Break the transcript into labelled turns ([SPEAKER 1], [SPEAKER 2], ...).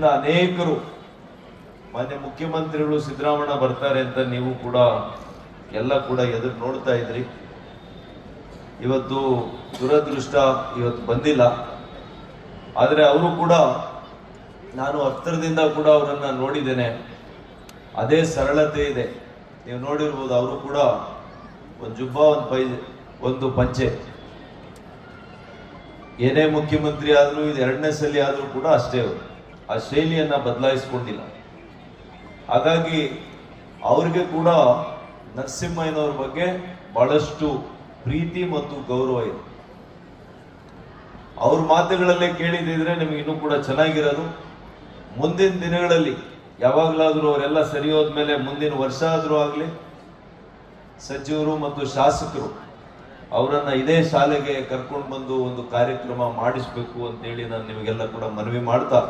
[SPEAKER 1] ಅನೇಕರು ಮಾನ್ಯ ಮುಖ್ಯಮಂತ್ರಿಗಳು ಸಿದ್ದರಾಮಣ್ಣ ಬರ್ತಾರೆ ಅಂತ ನೀವು ಕೂಡ ಎಲ್ಲ ಕೂಡ ಎದುರು ನೋಡ್ತಾ ಇದ್ರಿ. ಇವತ್ತು ದುರದೃಷ್ಟ ಇವತ್ತು ಬಂದಿಲ್ಲ. ಆದರೆ ಅವರು ಕೂಡ ನಾನು ಹತ್ತಿರದಿಂದ ಕೂಡ ಅವರನ್ನು ನೋಡಿದ್ದೇನೆ. ಅದೇ ಸರಳತೆ ಇದೆ. ನೀವು ನೋಡಿರ್ಬೋದು ಅವರು ಕೂಡ ಒಂದು ಜುಬ್ಬ ಒಂದು ಪೈ ಒಂದು ಪಂಚೆ. ಏನೇ ಮುಖ್ಯಮಂತ್ರಿ ಆದರೂ ಇದು ಎರಡನೇ ಸಲ ಆದರೂ ಕೂಡ ಅಷ್ಟೇ ಅವರು. ಆ ಶೈಲಿಯನ್ನು ಬದಲಾಯಿಸ್ಕೊಂಡಿಲ್ಲ. ಹಾಗಾಗಿ ಅವ್ರಿಗೆ ಕೂಡ ನರಸಿಂಹಯ್ಯನವ್ರ ಬಗ್ಗೆ ಬಹಳಷ್ಟು ಪ್ರೀತಿ ಮತ್ತು ಗೌರವ ಇದೆ. ಅವ್ರ ಮಾತುಗಳಲ್ಲೇ ಕೇಳಿದಿದ್ರೆ ನಿಮಗೆ ಇನ್ನೂ ಕೂಡ ಚೆನ್ನಾಗಿರೋದು. ಮುಂದಿನ ದಿನಗಳಲ್ಲಿ ಯಾವಾಗಲಾದರೂ ಅವರೆಲ್ಲ ಸರಿ ಹೋದ್ಮೇಲೆ ಮುಂದಿನ ವರ್ಷ ಆದರೂ ಆಗಲಿ, ಸಚಿವರು ಮತ್ತು ಶಾಸಕರು ಅವರನ್ನು ಇದೇ ಶಾಲೆಗೆ ಕರ್ಕೊಂಡು ಬಂದು ಒಂದು ಕಾರ್ಯಕ್ರಮ ಮಾಡಿಸ್ಬೇಕು ಅಂತೇಳಿ ನಾನು ನಿಮಗೆಲ್ಲ ಕೂಡ ಮನವಿ ಮಾಡ್ತಾ